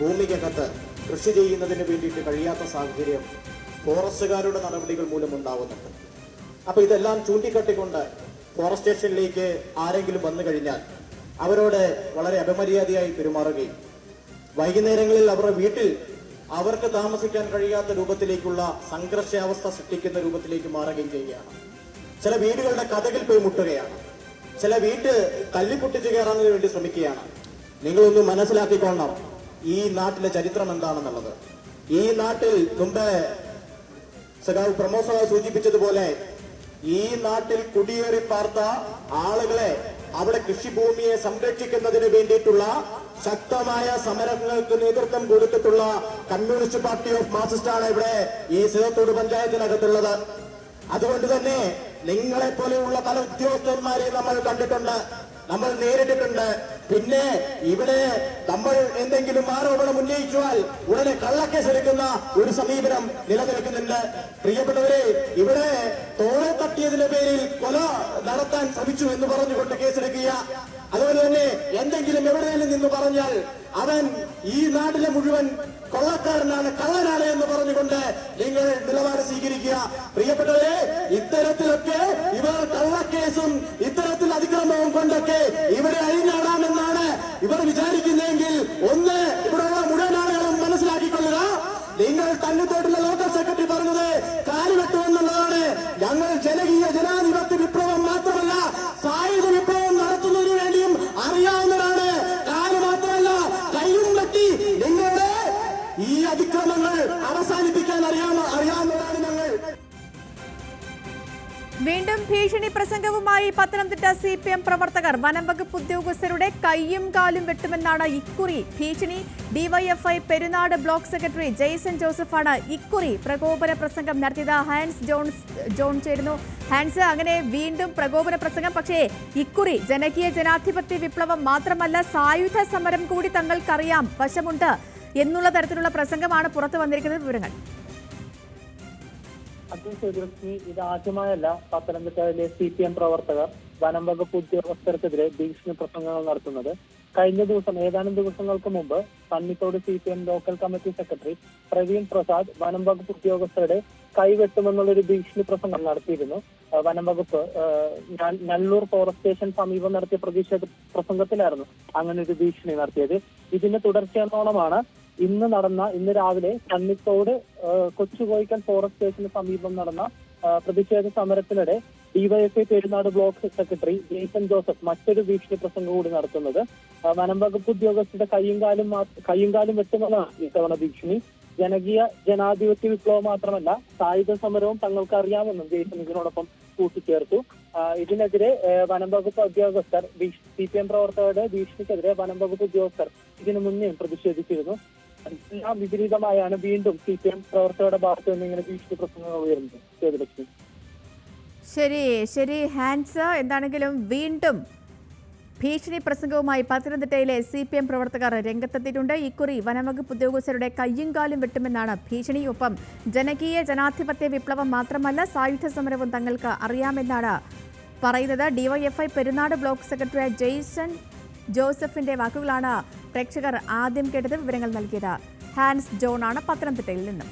ഭൂമിക്കകത്ത് കൃഷി ചെയ്യുന്നതിന് വേണ്ടിയിട്ട് കഴിയാത്ത സാഹചര്യം ഫോറസ്റ്റുകാരുടെ നടപടികൾ മൂലം ഉണ്ടാവുന്നുണ്ട്. അപ്പൊ ഇതെല്ലാം ചൂണ്ടിക്കാട്ടിക്കൊണ്ട് ഫോറസ്റ്റ് സ്റ്റേഷനിലേക്ക് ആരെങ്കിലും വന്നു കഴിഞ്ഞാൽ അവരോട് വളരെ അപമര്യാദയായി പെരുമാറുകയും വൈകുന്നേരങ്ങളിൽ അവരുടെ വീട്ടിൽ അവർക്ക് താമസിക്കാൻ കഴിയാത്ത രൂപത്തിലേക്കുള്ള സംഘർഷാവസ്ഥ സൃഷ്ടിക്കുന്ന രൂപത്തിലേക്ക് മാറുകയും ചെയ്യുകയാണ്. ചില വീടുകളുടെ കഥകിൽ പോയി മുട്ടുകയാണ്. ചില വീട്ട് തല്ലിപ്പൊട്ടിച്ച് കയറാൻ വേണ്ടി ശ്രമിക്കുകയാണ്. നിങ്ങളൊന്ന് മനസ്സിലാക്കിക്കൊള്ളണം. ഈ നാട്ടിലെ ചരിത്രം എന്താണെന്നുള്ളത്. ഈ നാട്ടിൽ മുമ്പ് സഖാവ് പ്രമോസ സൂചിപ്പിച്ചതുപോലെ ഈ നാട്ടിൽ കുടിയേറി പാർത്ത ആളുകളെ അവിടെ കൃഷിഭൂമിയെ സംരക്ഷിക്കുന്നതിന് വേണ്ടിയിട്ടുള്ള ശക്തമായ സമരങ്ങൾക്ക് നേതൃത്വം കൊടുത്തിട്ടുള്ള കമ്മ്യൂണിസ്റ്റ് പാർട്ടി ഓഫ് മാർസിസ്റ്റ് ആണ് ഇവിടെ ഈ സിതത്തോട് പഞ്ചായത്തിനകത്തുള്ളത്. അതുകൊണ്ട് തന്നെ നിങ്ങളെ പോലെയുള്ള പല ഉദ്യോഗസ്ഥന്മാരെ നമ്മൾ കണ്ടിട്ടുണ്ട്. നമ്മൾ നേരിട്ടിട്ടുണ്ട്. പിന്നെ ഇവിടെ നമ്മൾ എന്തെങ്കിലും ആരോപണം ഉന്നയിച്ചാൽ ഉടനെ കള്ളക്കേസ് എടുക്കുന്ന ഒരു സമീപനം നിലനിൽക്കുന്നുണ്ട്. പ്രിയപ്പെട്ടവരെ ഇവിടെ തോളെ തട്ടിയതിന്റെ പേരിൽ കൊല നടത്താൻ ശ്രമിച്ചു എന്ന് പറഞ്ഞുകൊണ്ട് കേസെടുക്കുക. അതുപോലെ തന്നെ എന്തെങ്കിലും എവിടെയെങ്കിലും നിന്ന് പറഞ്ഞാൽ അവൻ ഈ നാട്ടിലെ മുഴുവൻ കൊള്ളക്കാരനാണ് കള്ളനാണ് എന്ന് പറഞ്ഞുകൊണ്ട് നിങ്ങൾ നിലപാട് സ്വീകരിക്കുക. പ്രിയപ്പെട്ടവരെ ഇത്തരത്തിലൊക്കെ ഇവർ കള്ളക്കേസും ഇത്തരത്തിൽ അതിക്രമവും കൊണ്ടൊക്കെ ഇവരെ അഴിഞ്ഞാടാമെന്നാണ് വീണ്ടും ഭീഷണി പ്രസംഗവുമായി പത്തനംതിട്ട സി പി എം പ്രവർത്തകർ വനംവകുപ്പ് ഉദ്യോഗസ്ഥരുടെ കൈയും കാലും വെട്ടുമെന്നാണ് ഇക്കുറി. ഭീഷണി DYFI Perunad block secretary Jaison ജോസഫാണ് ഇക്കുറി പ്രകോപന പ്രസംഗം നടത്തിയത്. ഹാൻസ് ജോൺസ് ജോൺ ചേരുന്നു. ഹാൻസ് അങ്ങനെ വീണ്ടും പ്രകോപന പ്രസംഗം. പക്ഷേ ഇക്കുറി ജനകീയ ജനാധിപത്യ വിപ്ലവം മാത്രമല്ല സായുധ സമരം കൂടി തങ്ങൾക്കറിയാം. വശമുണ്ട് എന്നുള്ള തരത്തിലുള്ള പ്രസംഗമാണ് പുറത്തു വന്നിരിക്കുന്നത് വിവരങ്ങൾ. ഇത് ആദ്യമായല്ല പത്തനംതിട്ടയിലെ സി പി എം പ്രവർത്തകർ വനം വകുപ്പ് ഉദ്യോഗസ്ഥർക്കെതിരെ ഭീഷണി പ്രസംഗങ്ങൾ നടത്തുന്നത്. കഴിഞ്ഞ ദിവസം ഏതാനും ദിവസങ്ങൾക്ക് മുമ്പ് Sannithodu C P M local committee secretary Praveen Prasad വനം വകുപ്പ് ഉദ്യോഗസ്ഥരുടെ കൈവെട്ടുമെന്നുള്ളൊരു ഭീഷണി പ്രസംഗം നടത്തിയിരുന്നു. വനം വകുപ്പ് നല്ലൂർ ഫോറസ്റ്റ് സ്റ്റേഷൻ സമീപം നടത്തിയ പ്രതിഷേധ പ്രസംഗത്തിലായിരുന്നു അങ്ങനെ ഒരു ഭീഷണി നടത്തിയത്. ഇതിന്റെ തുടർച്ചയെന്നോണമാണ് ഇന്ന് നടന്ന ഇന്ന് രാവിലെ കണ്ണിത്തോട് കൊച്ചുകോയിക്കൽ ഫോറസ്റ്റ് സ്റ്റേഷന് സമീപം നടന്ന പ്രതിഷേധ സമരത്തിനിടെ DYFI Perunad block secretary Jaison Joseph മറ്റൊരു ഭീഷണി പ്രസംഗം കൂടി നടത്തുന്നത്. ആ, വനം വകുപ്പ് ഉദ്യോഗസ്ഥരുടെ കയ്യും കാലും കയ്യും കാലും വെട്ടുമെന്നാണ് ഇത്തവണ ഭീഷണി. ജനകീയ ജനാധിപത്യ വിപ്ലവം മാത്രമല്ല സായുധ സമരവും തങ്ങൾക്ക് അറിയാമെന്നും ജേസൺ ഇതിനോടൊപ്പം കൂട്ടിച്ചേർത്തു. ഇതിനെതിരെ വനം വകുപ്പ് ഉദ്യോഗസ്ഥർ സി പി എം പ്രവർത്തകരുടെ ഭീഷണിക്കെതിരെ വനം വകുപ്പ് ഉദ്യോഗസ്ഥർ ഇതിനു മുന്നേ പ്രതിഷേധിച്ചിരുന്നു. എല്ലാം വിപരീതമായാണ് വീണ്ടും സി പി എം പ്രവർത്തകരുടെ ഭാഗത്ത് നിന്ന് ഇങ്ങനെ ഭീഷണി പ്രസംഗങ്ങൾ ഉയരുന്നത്. സേതുലക്ഷ്മി ശരി ശരി. ഹാൻസ് എന്താണെങ്കിലും വീണ്ടും ഭീഷണി പ്രസംഗവുമായി പത്തനംതിട്ടയിലെ സി പി എം പ്രവർത്തകർ രംഗത്തെത്തിയിട്ടുണ്ട്. ഇക്കുറി വനംവകുപ്പ് ഉദ്യോഗസ്ഥരുടെ കയ്യും കാലും വെട്ടുമെന്നാണ് ഭീഷണിയൊപ്പം ജനകീയ ജനാധിപത്യ വിപ്ലവം മാത്രമല്ല സായുധ സമരവും തങ്ങൾക്ക് അറിയാമെന്നാണ് പറയുന്നത്. DYFI Perunad block secretary Jaison ജോസഫിന്റെ വാക്കുകളാണ് പ്രേക്ഷകർ ആദ്യം കേട്ടത് വിവരങ്ങൾ നൽകിയത്. ഹാൻസ് ജോൺ ആണ് പത്തനംതിട്ടയിൽ നിന്നും.